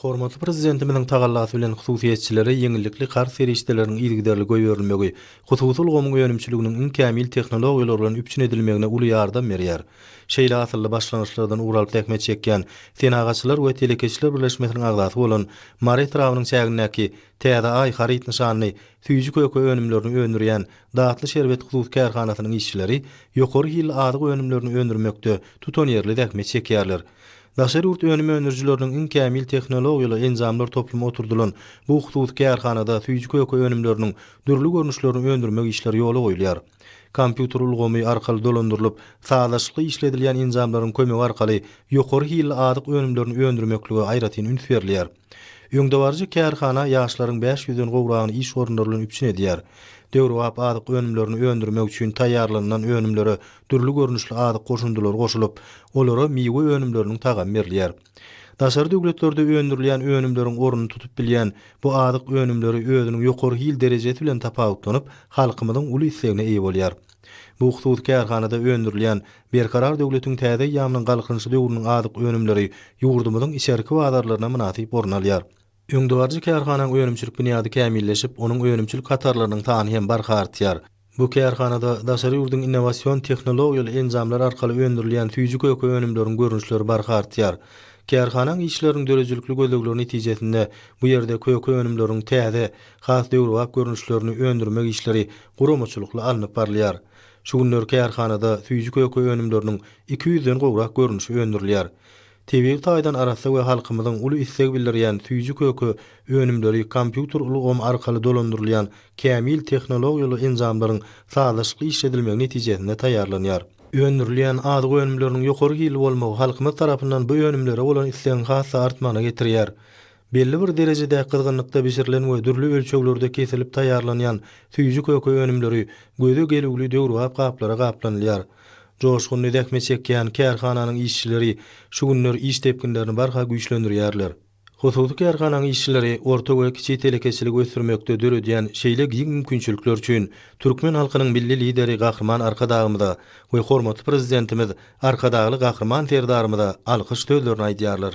Hormatly prezidentimiziň tagallasy bilen hususiýetçilere ýeňillikli gars serişdeleriniň ilgiderli goýberilmegi, hususy gowmuň ýönümçiliginiň iň kämil tehnologiýalar bilen üpçün edilmegine uly ýardam berýär. Şeýle asylly başlanýyşlardan ural täkmet çekýän Senagaçylar we Telekeşçiler birleşmesiniň agdasy bolan Maret rawynyň çägindäki täze ay harit nişanyny süýjük öke önümlerini öndürýän Daatly şerbet husus kärhanasynyň işçileri ýokary ýyl adyk önümlerini öndürmekde tutan ýerli täkmet çekýärler. Daşary urt önüme önerjilerinin in kämil tehnologiýaly enzamlar toplumy oturdulan bu husus kärhanada tüýjü köýke önümlerinin dürli görnüşlerini öndürmek işleri ýola goýulýar. Kompýuter ulgamy arkaly dolandyrylyp, sadaşykly işledilýän enzamlaryň kömegi arkaly ýokary hil adyk önümlerini öndürmekligi aýratyn üns berilýär. Ýöňdewarjy kärhana ýaşlaryň 500-den gowragyny iş orunlaryny üçin edýär. döwür wap adyk önümlerini öndürmek üçin taýýarlanan önümlere dürli görnüşli adyk goşundylar goşulup, olara miýwe önümlerini tagam berilýär. Daşary döwletlerde öndürilýän önümleriň ornuny tutup bilýän bu adyk önümleri öýüniň ýokary hil derejesi bilen tapawutlanyp halkymyzyň uly islegine eýe bolýar. Bu husus kärhanada öndürilýän berkarar döwletiň täze ýamynyň galkynyşy döwrüniň adyk önümleri ýurdumyzyň içerki wadarlaryna münasip ornalýar. Öňdewarjy kärhananyň öýönümçilik bünýady kämilleşip, onuň öýönümçilik katarlarynyň taany hem barhartýar. Bu kärhanada daşary ýurdun innowasion tehnologiýaly enzamlar arkaly öndürilen füýjik öýke görnüşleri görünüşleri barhartýar. Kärhananyň işleriniň dörejülükli gözlegleri netijesinde bu ýerde köýke önümleriň täze, has döwrewap görnüşlerini öndürmek işleri gurumçulukly alınıp barlyar. Şu günler kärhanada füýjik öýke öňümlörüniň 200-den gowrak görnüşi öndürilýär. TV taýdan arasy we halkymyzyň uly isleg bildirýän süýji köki önümleri kompýuter ulgam arkaly dolandyrylýan kämil tehnologiýaly enzamlaryň sadaşly işledilmegi netijesinde taýýarlanýar. Önürlüyen adı önümlerinin yukarı hili olmağı halkımız tarafından bu önümlere olan isteyen hasa artmagyna getirýär. Belli bir derecede kızgınlıkta bişirilen ve dürlü ölçöklerde kesilip tayarlanyan süyücü kökü önümleri gözü gelugli dövrü kaplara gaplanýar. Joşgun nedekme çekýän kärhananyň işçileri şu günler iş tepkinlerini barha güýçlendirýärler. Hususy kärhananyň işçileri orta we kiçik telekeçilik ösürmekde döredýän şeýle giň mümkinçilikler üçin türkmen halkynyň milli lideri Gahrman Arkadagymyza we hormatly prezidentimiz Arkadagly Gahrman Ferdarymyza alkyş sözlerini aýdýarlar.